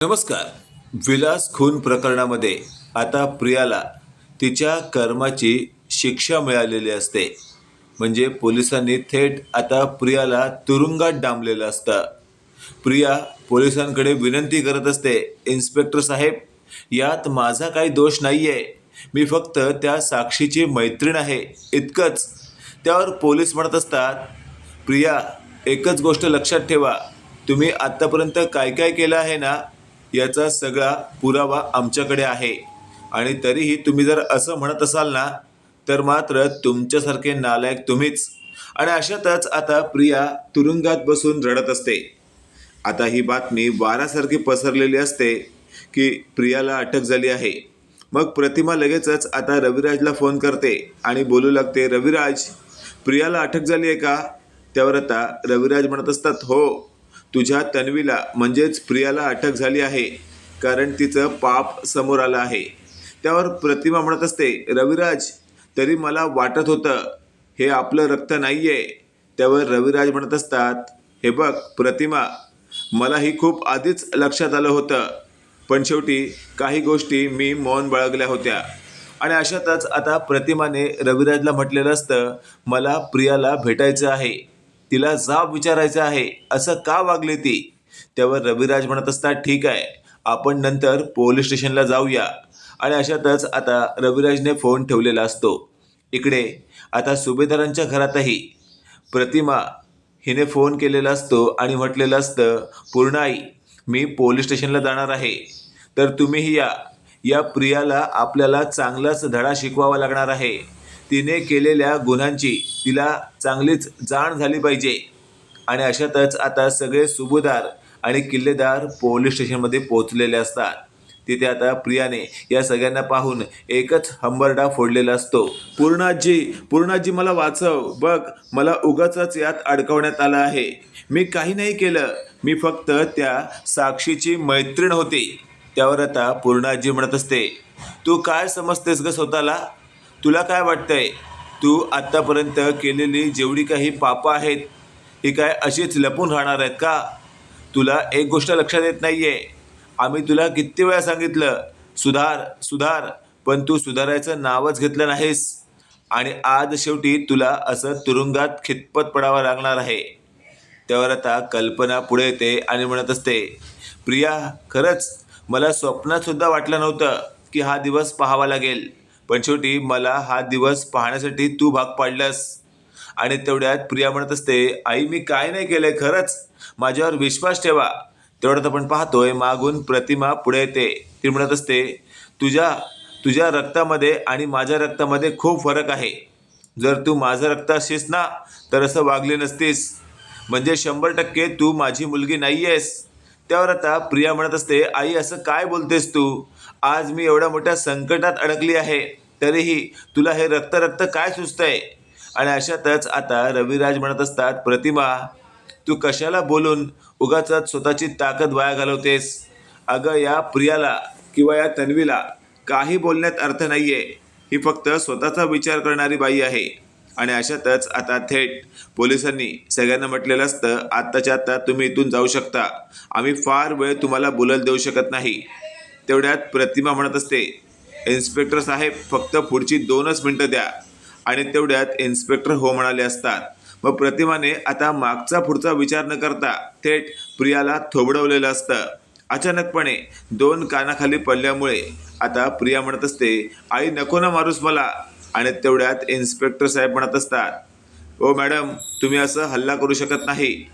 नमस्कार. विलास खून प्रकरणामध्ये आता प्रियाला तिच्या कर्माची शिक्षा मिळालेली असते. म्हणजे पोलिसांनी थेट आता प्रियाला तुरुंगात डांबलेलं असतं. प्रिया पोलिसांकडे विनंती करत असते इन्स्पेक्टर साहेब यात माझा काही दोष नाही आहे मी फक्त त्या साक्षीची मैत्रीण आहे. इतकंच. त्यावर पोलीस म्हणत असतात प्रिया एकच गोष्ट लक्षात ठेवा. तुम्ही आत्तापर्यंत काय काय केलं आहे ना याचा सगळा पुरावा आमच्याकडे आहे. आणि तरीही तुम्ही जर असं म्हणत असाल ना तर मात्र तुमच्यासारखे नालायक तुम्हीच. आणि अशातच आता प्रिया तुरुंगात बसून रडत असते. आता ही बातमी वारासारखी पसरलेली असते की प्रियाला अटक झाली आहे. मग प्रतिमा लगेचच आता रविराजला फोन करते आणि बोलू लागते रविराज प्रियाला अटक झाली आहे का? त्यावर आता रविराज म्हणत असतात हो. तुझ्या तन्वीला म्हणजेच प्रियाला अटक झाली आहे कारण तिचं पाप समोर आलं आहे. त्यावर प्रतिमा म्हणत असते रविराज तरी मला वाटत होतं हे आपलं रक्त नाही आहे त्यावर रविराज म्हणत असतात हे बघ प्रतिमा मला ही खूप आधीच लक्षात आलं होतं पण शेवटी काही गोष्टी मी मौन बाळगल्या होत्या. आणि अशातच आता प्रतिमाने रविराजला म्हटलेलं असतं मला प्रियाला भेटायचं आहे. तिला जाब विचारायचं आहे असं का वागले ती? त्यावर रविराज म्हणत असतात ठीक आहे आपण नंतर पोलीस स्टेशनला जाऊया. आणि अशातच आता रविराजने फोन ठेवलेला असतो. इकडे आता सुभेदारांच्या घरातही. प्रतिमा हिने फोन केलेला असतो आणि म्हटलेलं असतं पूर्ण आई मी पोलीस स्टेशनला जाणार आहे. तर तुम्हीही या. या प्रियाला आपल्याला चांगलाच धडा शिकवावा लागणार आहे. तिने केलेल्या गुणांची तिला चांगलीच जाण झाली पाहिजे. आणि अशातच आता सगळे सुभेदार आणि किल्लेदार पोलीस स्टेशनमध्ये पोहोचलेले असतात. तिथे आता प्रियाने या सगळ्यांना पाहून एकच हंबरडा फोडलेला असतो. पूर्णाजी पूर्णाजी मला वाचव बघ मला उगाच यात अडकवण्यात आलं आहे. मी काही नाही केलं. मी फक्त त्या साक्षीची मैत्रीण होती. त्यावर आता पूर्णाजी म्हणत असते तू काय समजतेस ग स्वतःला? तुला काय वाटतंय? तू आत्तापर्यंत केलेली जेवढी काही पापं आहेत ही काय अशीच लपून राहणार आहेत का? तुला एक गोष्ट लक्षात येत नाही आहे आम्ही तुला किती वेळा सांगितलं सुधार सुधार पण तू सुधारायचं नावच घेतलं नाहीस. आणि आज शेवटी तुला असं तुरुंगात खितपत पडावं लागणार आहे. त्यावर आता कल्पना पुढे येते आणि म्हणत असते प्रिया खरंच मला स्वप्नातसुद्धा वाटलं नव्हतं की हा दिवस पाहावा लागेल. पण शेवटी मला हा दिवस पाहण्यासाठी तू भाग पाडलास. आणि तेवढ्यात प्रिया म्हणत असते आई मी काय नाही केलंय खरंच. माझ्यावर विश्वास ठेवा. तेवढ्यात आपण पाहतोय मागून प्रतिमा पुढे येते. ती म्हणत असते तुझ्या तुझ्या रक्तामध्ये आणि माझ्या रक्तामध्ये खूप फरक आहे. जर तू माझं रक्त असशीस ना तर असं वागले नसतीस. म्हणजे शंभर टक्के तू माझी मुलगी नाही आहेस त्यावर आता प्रिया म्हणत असते आई असं काय बोलतेस तू? आज मी एवढ्या मोठ्या संकटात अडकली आहे. तरीही तुला हे रक्त रक्त काय सुचतंय? आणि अशातच आता रविराज म्हणत असतात प्रतिमा तू कशाला बोलून उगाच स्वतःची ताकद वाया घालवतेस? अगं या प्रियाला किंवा या तन्वीला काही बोलण्यात अर्थ नाही आहे ही फक्त स्वतःचा विचार करणारी बाई आहे. आणि अशातच आता थेट पोलिसांनी सगळ्यांना म्हटलेलं असतं आत्ताच्या आत्ता तुम्ही इथून जाऊ शकता. आम्ही फार वेळ तुम्हाला बोलायला देऊ शकत नाही. तेवढ्यात प्रतिमा म्हणत असते इन्स्पेक्टर साहेब फक्त पुढची दोनच मिनटं द्या. आणि तेवढ्यात इन्स्पेक्टर हो म्हणाले असतात. मग प्रतिमाने आता मागचा पुढचा विचार न करता थेट प्रियाला थोबडवलेलं असतं. अचानकपणे दोन कानाखाली पडल्यामुळे आता प्रिया म्हणत असते आई नको ना मारूस मला. आणि तेवढ्यात इन्स्पेक्टर साहेब म्हणत असतात ओ मॅडम तुम्ही असं हल्ला करू शकत नाही.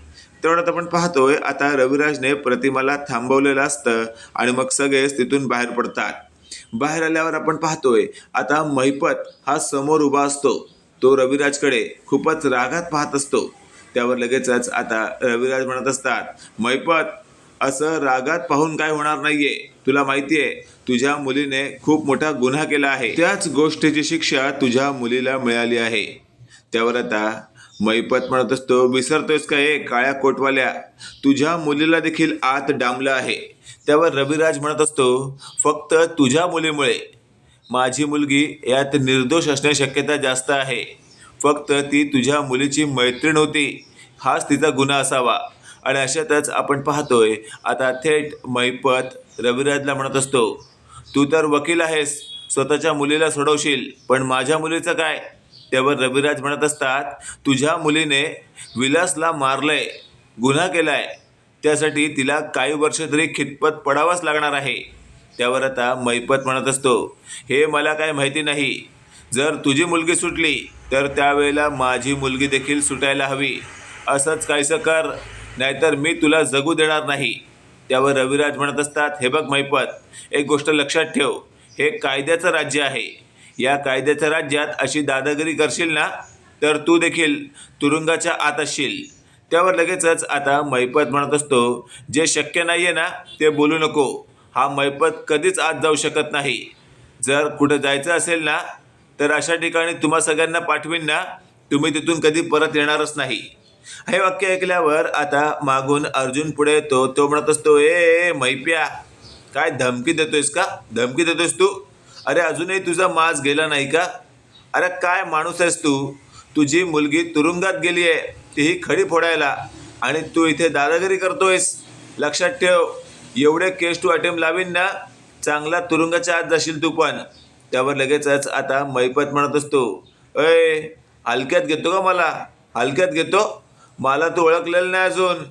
तेवढ्यात आपण पाहतोय आता रविराजने प्रतिमाला थांबवलेलं असतं आणि मग सगळेच तिथून बाहेर पडतात. बाहेर आल्यावर आपण पाहतोय आता महिपत हा समोर उभा असतो. तो रविराजकडे खूपच रागात पाहत असतो. त्यावर लगेचच आता रविराज म्हणत असतात महिपत असं रागात पाहून काय होणार नाहीये? तुला माहितीये तुझ्या मुलीने खूप मोठा गुन्हा केला आहे. त्याच गोष्टीची शिक्षा तुझ्या मुलीला मिळाली आहे. त्यावर आता मैपत म्हणत असतो विसरतोयस का हे काळ्या कोटवाल्या? तुझ्या मुलीला देखील आत डांबलं आहे. त्यावर रविराज म्हणत असतो फक्त तुझ्या मुलीमुळे. माझी मुलगी यात निर्दोष असण्याची शक्यता जास्त आहे. फक्त ती तुझ्या मुलीची मैत्रीण होती. हाच तिचा गुन्हा असावा. आणि अशातच आपण पाहतोय आता थेट मैपत रविराजला म्हणत असतो तू तर वकील आहेस स्वतःच्या मुलीला सोडवशील पण माझ्या मुलीचं काय? त्यावर रविराज म्हणत असतात तुझ्या मुलीने विलासला मारलंय गुन्हा केलाय. त्यासाठी तिला काही वर्ष तरी खितपत पडावाच लागणार आहे. त्यावर आता मैपत म्हणत असतो हे मला काय माहिती नाही. जर तुझी मुलगी सुटली तर त्यावेळेला माझी मुलगी देखील सुटायला हवी. असंच काहीसं कर नाहीतर मी तुला जगू देणार नाही. त्यावर रविराज म्हणत असतात हे बघ मैपत एक गोष्ट लक्षात ठेव. हे कायद्याचं राज्य आहे. या कायद्याच्या राज्यात अशी दादागिरी करशील ना तर तू देखील तुरुंगाच्या आत असशील. त्यावर लगेचच आता मैपत म्हणत असतो जे शक्य नाही आहे ना ते बोलू नको. हा मैपत कधीच आत जाऊ शकत नाही. जर कुठं जायचं असेल ना तर अशा ठिकाणी तुम्हा सगळ्यांना पाठवीन ना तुम्ही तिथून कधी परत येणारच नाही. हे वाक्य ऐकल्यावर आता मागून अर्जुन पुढे येतो तो म्हणत असतो ए ए, मैप्या काय धमकी देतोयस का? धमकी देतोयस तू? अरे अजूनही तुझा मास गेला नाही का? अरे काय माणूस आहेस तू? तुझी मुलगी तुरुंगात गेली आहे तीही खडी फोडायला. आणि तू इथे दादागिरी करतोयस. लक्षात ठेव एवढे केस टू अटेम्प लावीन ना चांगला तुरुंगाच्या आत जाशील तू पण. त्यावर लगेचच आता मैपत म्हणत असतो अय हलक्यात घेतो का मला? हलक्यात घेतो? मला तू ओळखलेलं नाही अजून.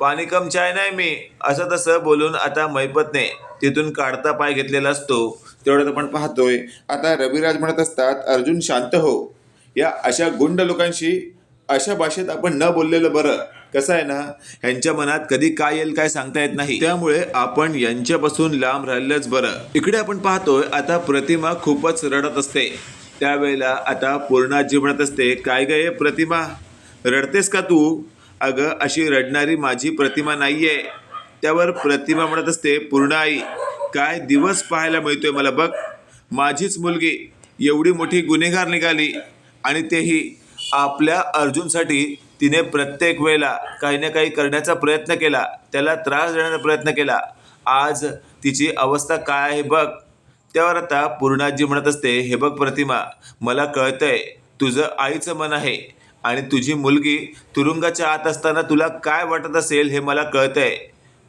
पाणी कम चाय नाही मी. असं तसं बोलून आता मैपतने तिथून काढता पाय घेतलेला असतो. तेवढ्यात आपण पाहतोय आता रविराज म्हणत असतात अर्जुन शांत हो. या अशा गुंड लोकांशी अशा भाषेत आपण न बोललेलं बरं. कसं आहे ना ह्यांच्या मनात कधी काय येईल काय सांगता येत नाही. त्यामुळे आपण यांच्यापासून लांब राहिलंच बरं. इकडे आपण पाहतोय आता प्रतिमा खूपच रडत असते. त्यावेळेला आता पूर्णाजी म्हणत असते काय गे प्रतिमा? रडतेस का तू? अगं अशी रडणारी माझी प्रतिमा नाही आहे त्यावर प्रतिमा म्हणत असते पूर्ण आई काय दिवस पाहायला मिळतोय मला बघ. माझीच मुलगी एवढी मोठी गुन्हेगार निघाली आणि तेही आपल्या अर्जुनसाठी तिने प्रत्येक वेळेला काही ना काही करण्याचा प्रयत्न केला. त्याला त्रास देण्याचा प्रयत्न केला. आज तिची अवस्था काय आहे बघ. त्यावर आता पूर्णाजी म्हणत असते हे बघ प्रतिमा मला कळतंय तुझं आईचं मन आहे आणि तुझी मुलगी तुरुंगाच्या आत असताना तुला काय वाटत असेल हे मला कळतंय.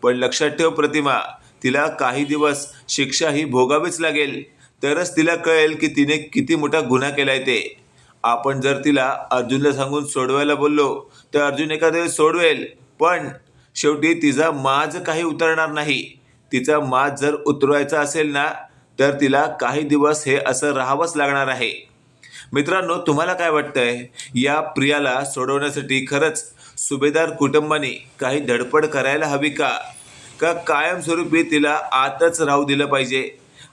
पण लक्षात ठेव प्रतिमा तिला काही दिवस शिक्षा ही भोगावीच लागेल. तरच तिला कळेल की तिने किती मोठा गुन्हा केलाय ते. आपण जर तिला अर्जुनला सांगून सोडवायला बोललो तर अर्जुन एखाद्या वेळेस सोडवेल. पण शेवटी तिचा माज काही उतरणार नाही. तिचा माज जर उतरवायचा असेल ना तर तिला काही दिवस हे असं राहावंच लागणार आहे. मित्रांनो तुम्हाला काय वाटतंय? या प्रियाला सोडवण्यासाठी खरंच सुभेदार कुटुंबाने काही धडपड करायला हवी का? का कायमस्वरूपी तिला आतच राहू दिलं पाहिजे?